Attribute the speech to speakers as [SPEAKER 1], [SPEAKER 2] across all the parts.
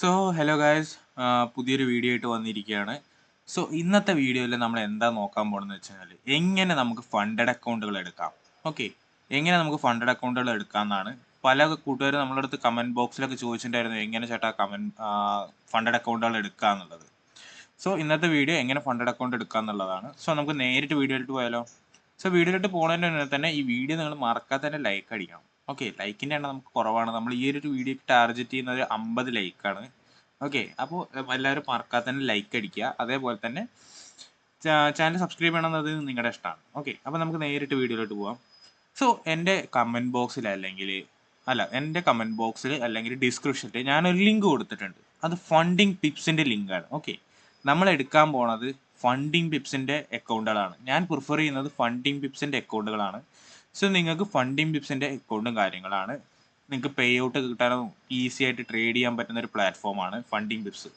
[SPEAKER 1] So hello guys പുതിയൊരു video ആയിട്ട് വന്നിരിക്കുകയാണ്. സോ ഇന്നത്തെ വീഡിയോയിൽ നമ്മൾ എന്താ നോക്കാൻ പോകണമെന്ന് വെച്ച് കഴിഞ്ഞാൽ എങ്ങനെ നമുക്ക് ഫണ്ടഡ് അക്കൗണ്ടുകൾ എടുക്കാം. ഓക്കെ എങ്ങനെ നമുക്ക് ഫണ്ടഡ് അക്കൗണ്ടുകൾ എടുക്കാമെന്നാണ് പല കൂട്ടുകാരും നമ്മളുടെ അടുത്ത് കമന്റ് ബോക്സിലൊക്കെ ചോദിച്ചിട്ടുണ്ടായിരുന്നു എങ്ങനെ ചേട്ടാ കമന്റ് ഫണ്ടഡ് അക്കൗണ്ടുകൾ എടുക്കുക എന്നുള്ളത് സോ ഇന്നത്തെ വീഡിയോ എങ്ങനെ ഫണ്ടഡ് അക്കൗണ്ട് എടുക്കുക എന്നുള്ളതാണ് സോ നമുക്ക് നേരിട്ട് വീഡിയോയിലോട്ട് പോയാലോ? സോ വീഡിയോയിലോട്ട് പോകുന്നതിന് തന്നെ ഈ വീഡിയോ നിങ്ങൾ മറക്കാതെ തന്നെ ലൈക്ക് അടിക്കണം. ഓക്കെ ലൈക്കിന്റെ എണ്ണം നമുക്ക് കുറവാണ്. നമ്മൾ ഈ ഒരു വീഡിയോ ടാർഗറ്റ് ചെയ്യുന്നത് ഒരു അമ്പത് ലൈക്കാണ് ഓക്കെ അപ്പോൾ എല്ലാവരും മറക്കാതെ തന്നെ ലൈക്ക് അടിക്കുക. അതേപോലെ തന്നെ ചാനൽ സബ്സ്ക്രൈബ് ചെയ്യണമെന്നത് നിങ്ങളുടെ ഇഷ്ടമാണ്. ഓക്കെ അപ്പോൾ നമുക്ക് നേരിട്ട് വീഡിയോയിലോട്ട് പോവാം. സോ എന്റെ കമന്റ് ബോക്സിൽ അല്ലെങ്കിൽ അല്ല എന്റെ കമന്റ് ബോക്സിൽ അല്ലെങ്കിൽ ഡിസ്ക്രിപ്ഷനിൽ ഞാനൊരു ലിങ്ക് കൊടുത്തിട്ടുണ്ട്. അത് ഫണ്ടിങ് ടിപ്സിന്റെ ലിങ്കാണ് ഓക്കെ നമ്മൾ എടുക്കാൻ പോണത് ഫണ്ടിങ് പിപ്സിന്റെ അക്കൗണ്ടുകളാണ് ഞാൻ പ്രിഫർ ചെയ്യുന്നത് ഫണ്ടിങ് പിപ്സിന്റെ അക്കൗണ്ടുകളാണ് സോ നിങ്ങൾക്ക് ഫണ്ടിങ് പിപ്സിന്റെ അക്കൗണ്ടും കാര്യങ്ങളാണ്. നിങ്ങൾക്ക് പേ ഔട്ട് കിട്ടാനും ഈസി ആയിട്ട് ട്രേഡ് ചെയ്യാൻ പറ്റുന്ന ഒരു പ്ലാറ്റ്ഫോമാണ് ഫണ്ടിങ് ടിപ്സ്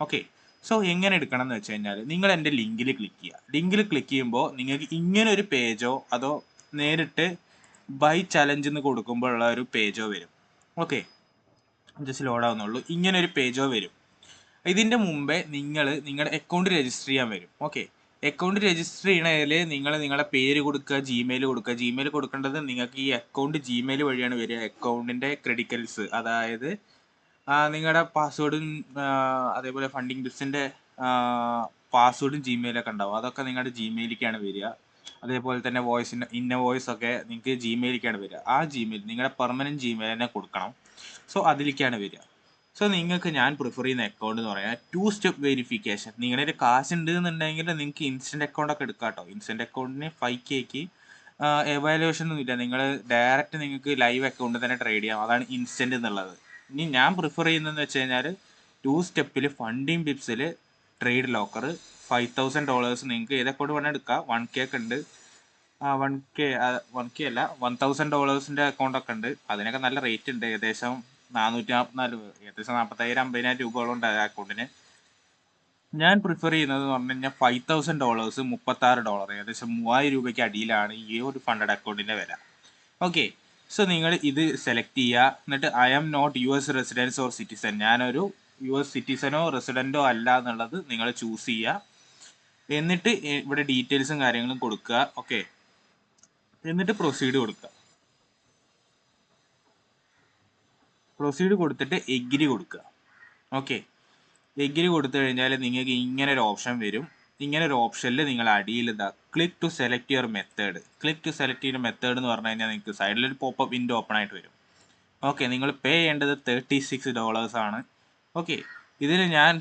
[SPEAKER 1] ഓക്കെ സോ എങ്ങനെ എടുക്കണം എന്ന് വെച്ച് കഴിഞ്ഞാൽ നിങ്ങൾ എന്റെ ലിങ്കിൽ ക്ലിക്ക് ചെയ്യുക. ലിങ്കിൽ ക്ലിക്ക് ചെയ്യുമ്പോൾ നിങ്ങൾക്ക് ഇങ്ങനെ ഒരു പേജോ അതോ നേരിട്ട് ബൈ ചലഞ്ച് എന്ന് കൊടുക്കുമ്പോഴുള്ള ഒരു പേജോ വരും. ഓക്കെ ജസ്റ്റ് ലോഡ് ആവുന്നുള്ളൂ. ഇങ്ങനെ ഒരു പേജോ വരും. ഇതിന്റെ മുമ്പേ നിങ്ങൾ നിങ്ങളുടെ അക്കൗണ്ട് രജിസ്റ്റർ ചെയ്യാൻ വരും. ഓക്കെ അക്കൗണ്ട് രജിസ്റ്റർ ചെയ്യണതിൽ നിങ്ങൾ നിങ്ങളുടെ പേര് കൊടുക്കുക ജിമെയിൽ കൊടുക്കുക. ജിമെയിൽ കൊടുക്കേണ്ടത് നിങ്ങൾക്ക് ഈ അക്കൗണ്ട് ജിമെയിൽ വഴിയാണ് വരിക. അക്കൗണ്ടിന്റെ ക്രെഡിക്കൽസ് അതായത് നിങ്ങളുടെ പാസ്വേഡും അതേപോലെ ഫണ്ടിങ് ബിസിന്റെ പാസ്വേഡും ജിമെയിലൊക്കെ ഉണ്ടാവും. അതൊക്കെ നിങ്ങളുടെ ജിമെയിലേക്കാണ് വരിക. അതേപോലെ തന്നെ വോയിസ് ഇന്ന വോയിസ് ഒക്കെ നിങ്ങൾക്ക് ജിമെയിലേക്കാണ് വരിക. ആ ജിമെയിൽ നിങ്ങളുടെ പെർമനന്റ് ജിമെയിൽ തന്നെ കൊടുക്കണം. സോ അതിലേക്കാണ് വരിക. സോ നിങ്ങൾക്ക് ഞാൻ പ്രിഫർ ചെയ്യുന്ന അക്കൗണ്ട് എന്ന് പറയാൻ ടു സ്റ്റെപ്പ് വെരിഫിക്കേഷൻ നിങ്ങളുടെ ഒരു കാശ് ഉണ്ട് എന്നുണ്ടെങ്കിൽ നിങ്ങൾക്ക് ഇൻസ്റ്റന്റ് അക്കൗണ്ട് ഒക്കെ എടുക്കാം കേട്ടോ. ഇൻസ്റ്റന്റ് അക്കൗണ്ടിന് ഫൈവ് കെക്ക് എവാലുവേഷൻ ഒന്നും ഇല്ല. നിങ്ങൾ ഡയറക്റ്റ് നിങ്ങൾക്ക് ലൈവ് അക്കൗണ്ട് തന്നെ ട്രേഡ് ചെയ്യാം. അതാണ് ഇൻസ്റ്റന്റ് എന്നുള്ളത്. ഇനി ഞാൻ പ്രിഫർ ചെയ്യുന്നതെന്ന് വെച്ച് കഴിഞ്ഞാൽ ടു സ്റ്റെപ്പിൽ funding ബിപ്സിൽ trade locker five thousand dollars നിങ്ങൾക്ക് ഏത് അക്കൗണ്ട് വേണം എടുക്കാം. വൺ കെ ഒക്കെ ഉണ്ട്. വൺ കെ വൺ കെ അല്ല വൺ തൗസൻഡ് ഡോളേഴ്സിന്റെ അക്കൗണ്ട് ഒക്കെ ഉണ്ട്. അതിനൊക്കെ നല്ല റേറ്റ് ഉണ്ട്. ഏകദേശം നാനൂറ്റി നാൽപ്പത്തിനാല് ഏകദേശം നാൽപ്പത്തയ്യായിരം അമ്പതിനായിരം രൂപയോളം ഉണ്ട് അക്കൗണ്ടിന് ഞാൻ പ്രിഫർ ചെയ്യുന്നത് എന്ന് പറഞ്ഞു കഴിഞ്ഞാൽ ഫൈവ് തൗസൻഡ് ഡോളേഴ്സ് മുപ്പത്തി ആറ് ഡോളർ ഏകദേശം മൂവായിരം രൂപയ്ക്ക് അടിയിലാണ് ഈ ഒരു ഫണ്ടഡ് അക്കൗണ്ടിന്റെ വില. ഓക്കെ സോ നിങ്ങൾ ഇത് സെലക്ട് ചെയ്യുക. എന്നിട്ട് I am not U S residence or citizen ഞാനൊരു യു എസ് സിറ്റിസനോ റെസിഡന്റോ അല്ല എന്നുള്ളത് നിങ്ങൾ ചൂസ് ചെയ്യുക. എന്നിട്ട് ഇവിടെ ഡീറ്റെയിൽസും കാര്യങ്ങളും കൊടുക്കുക. ഓക്കെ എന്നിട്ട് പ്രൊസീഡ് കൊടുക്കുക. പ്രൊസീഡ് കൊടുത്തിട്ട് എഗ്രി കൊടുക്കുക. ഓക്കെ എഗ്രി കൊടുത്തു കഴിഞ്ഞാൽ നിങ്ങൾക്ക് ഇങ്ങനെ ഒരു ഓപ്ഷൻ വരും. ഇങ്ങനെ ഒരു ഓപ്ഷനിൽ നിങ്ങൾ അടിയിൽ ഇതാ click to select your method click to select your method എന്ന് പറഞ്ഞു കഴിഞ്ഞാൽ നിങ്ങൾക്ക് സൈഡിൽ ഒരു പോപ്പ് വിൻഡോ ഓപ്പൺ ആയിട്ട് വരും. ഓക്കെ നിങ്ങൾ പേ ചെയ്യേണ്ടത് തേർട്ടി സിക്സ് ഡോളേഴ്സ് ആണ്. ഓക്കെ ഇതിൽ ഞാൻ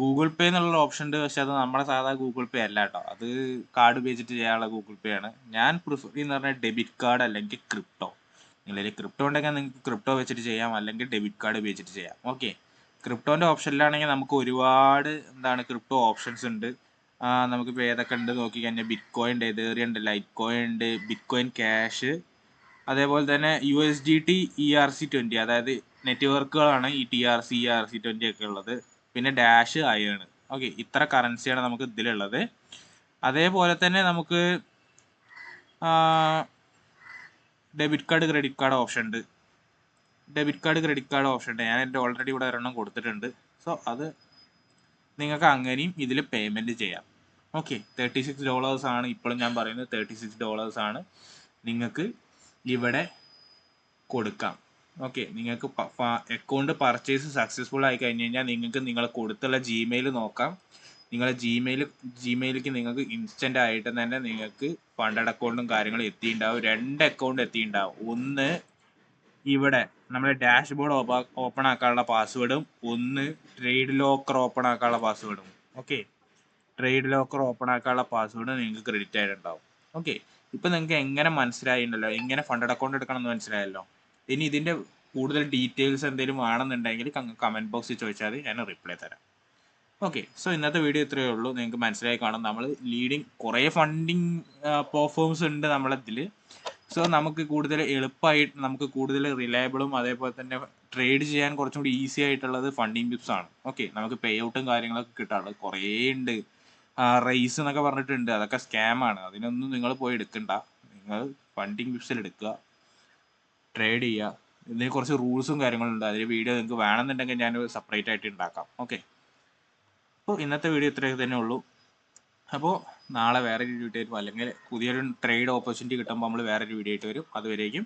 [SPEAKER 1] ഗൂഗിൾ പേ എന്നുള്ള ഓപ്ഷൻ ഉണ്ട്. പക്ഷെ അത് നമ്മുടെ സാധാ ഗൂഗിൾ പേ അല്ല കേട്ടോ അത് കാർഡ് ഉപയോഗിച്ചിട്ട് ചെയ്യാനുള്ള ഗൂഗിൾ പേ ആണ്. ഞാൻ പ്രിഫർ ചെയ്യുന്ന പറഞ്ഞാൽ ഡെബിറ്റ് കാർഡ് അല്ലെങ്കിൽ ക്രിപ്റ്റോ നിങ്ങളിൽ ക്രിപ്റ്റോ ഉണ്ടെങ്കിൽ നിങ്ങൾക്ക് ക്രിപ്റ്റോ വെച്ചിട്ട് ചെയ്യാം. അല്ലെങ്കിൽ ഡെബിറ്റ് കാർഡ് ഉപയോഗിച്ചിട്ട് ചെയ്യാം. ഓക്കെ ക്രിപ്റ്റോന്റെ ഓപ്ഷനിലാണെങ്കിൽ നമുക്ക് ഒരുപാട് എന്താണ് ക്രിപ്റ്റോ ഓപ്ഷൻസ് ഉണ്ട്. നമുക്കിപ്പോൾ ഏതൊക്കെ ഉണ്ട് നോക്കി കഴിഞ്ഞാൽ ബിറ്റ് കോയിൻ ഉണ്ട് എതേറിയ ഉണ്ട് ലൈറ്റ് കോയിൻ ഉണ്ട് ബിറ്റ് കോയിൻ ക്യാഷ് അതേപോലെ തന്നെ U S D T E R C twenty അതായത് നെറ്റ്വർക്കുകളാണ് ഈ T R C E R C twenty ഒക്കെ ഉള്ളത്. പിന്നെ ഡാഷ് അയേൺ ഓക്കെ ഇത്ര കറൻസിയാണ് നമുക്ക് ഇതിലുള്ളത്. അതേപോലെ തന്നെ നമുക്ക് debit card credit card option ഉണ്ട്. Debit card credit card option ഉണ്ട്. ഞാൻ എന്റെ ഓൾറെഡി ഇവിടെ ഒരെണ്ണം കൊടുത്തിട്ടുണ്ട്. സോ അത് നിങ്ങൾക്ക് അങ്ങനെയും ഇതിൽ പേയ്മെന്റ് ചെയ്യാം. ഓക്കെ തേർട്ടി സിക്സ് ഡോളേഴ്സ് ആണ് ഇപ്പോഴും ഞാൻ പറയുന്നത്. തേർട്ടി സിക്സ് ഡോളേഴ്സ് ആണ് നിങ്ങൾക്ക് ഇവിടെ കൊടുക്കാം. ഓക്കെ നിങ്ങൾക്ക് അക്കൗണ്ട് പർച്ചേസ് സക്സസ്ഫുൾ ആയി കഴിഞ്ഞ് കഴിഞ്ഞാൽ നിങ്ങൾക്ക് നിങ്ങൾ കൊടുത്തുള്ള ജിമെയിൽ നോക്കാം. നിങ്ങളെ ജിമെയിൽ ജിമെയിലേക്ക് നിങ്ങൾക്ക് ഇൻസ്റ്റന്റ് ആയിട്ട് തന്നെ നിങ്ങൾക്ക് ഫണ്ടഡ് അക്കൗണ്ടും കാര്യങ്ങളും എത്തിയിട്ടുണ്ടാവും രണ്ട് അക്കൗണ്ട് എത്തിയിട്ടുണ്ടാവും ഒന്ന് ഇവിടെ നമ്മുടെ ഡാഷ് ബോർഡ് ഓപ്പൺ ആക്കാനുള്ള പാസ്വേഡും ഒന്ന് ട്രേഡ് ലോക്കർ ഓപ്പൺ ആക്കാനുള്ള പാസ്വേഡും ഓക്കെ ട്രേഡ് ലോക്കർ ഓപ്പൺ ആക്കാനുള്ള പാസ്വേഡ് നിങ്ങൾക്ക് ക്രെഡിറ്റ് ആയിട്ടുണ്ടാവും. ഓക്കെ ഇപ്പം നിങ്ങൾക്ക് എങ്ങനെ മനസ്സിലായിട്ടുണ്ടല്ലോ എങ്ങനെ ഫണ്ടഡ് അക്കൗണ്ട് എടുക്കണം എന്ന് മനസ്സിലായല്ലോ? ഇനി ഇതിന്റെ കൂടുതൽ ഡീറ്റെയിൽസ് എന്തെങ്കിലും വേണമെന്നുണ്ടെങ്കിൽ കമന്റ് ബോക്സിൽ ചോദിച്ചാൽ ഞാൻ റിപ്ലൈ തരാം. ഓക്കെ സോ ഇന്നത്തെ വീഡിയോ ഇത്രയേ ഉള്ളൂ. നിങ്ങൾക്ക് മനസ്സിലായി കാണും. നമ്മൾ ലീഡിങ് കുറേ ഫണ്ടിങ് പെർഫോംസ് ഉണ്ട് നമ്മളതിൽ സോ നമുക്ക് കൂടുതൽ എളുപ്പമായിട്ട് നമുക്ക് കൂടുതൽ റിലയബിളും അതേപോലെ തന്നെ ട്രേഡ് ചെയ്യാൻ കുറച്ചും കൂടി ഈസി ആയിട്ടുള്ളത് ഫണ്ടിങ് ടിപ്സ് ആണ്. ഓക്കെ നമുക്ക് പേ ഔട്ടും കാര്യങ്ങളൊക്കെ കിട്ടാറുള്ളത് കുറേ ഉണ്ട്. റൈസ് എന്നൊക്കെ പറഞ്ഞിട്ടുണ്ട്. അതൊക്കെ സ്കാം ആണ്. അതിനൊന്നും നിങ്ങൾ പോയി എടുക്കണ്ട. നിങ്ങൾ ഫണ്ടിങ് ടിപ്സിൽ എടുക്കുക. ട്രേഡ് ചെയ്യുക. ഇതിന് കുറച്ച് റൂൾസും കാര്യങ്ങളും ഉണ്ട്. അതിൽ വീഡിയോ നിങ്ങൾക്ക് വേണമെന്നുണ്ടെങ്കിൽ ഞാൻ സെപ്പറേറ്റ് ആയിട്ട് ഉണ്ടാക്കാം. ഓക്കെ അപ്പോൾ ഇന്നത്തെ വീഡിയോ ഇത്രയൊക്കെ തന്നെ ഉള്ളൂ. അപ്പോൾ നാളെ വേറൊരു വീഡിയോ ആയിട്ട് അല്ലെങ്കിൽ പുതിയൊരു ട്രേഡ് ഓപ്പർച്യൂണിറ്റി കിട്ടുമ്പോൾ നമ്മൾ വേറൊരു വീഡിയോ ആയിട്ട് വരും. അതുവരേക്കും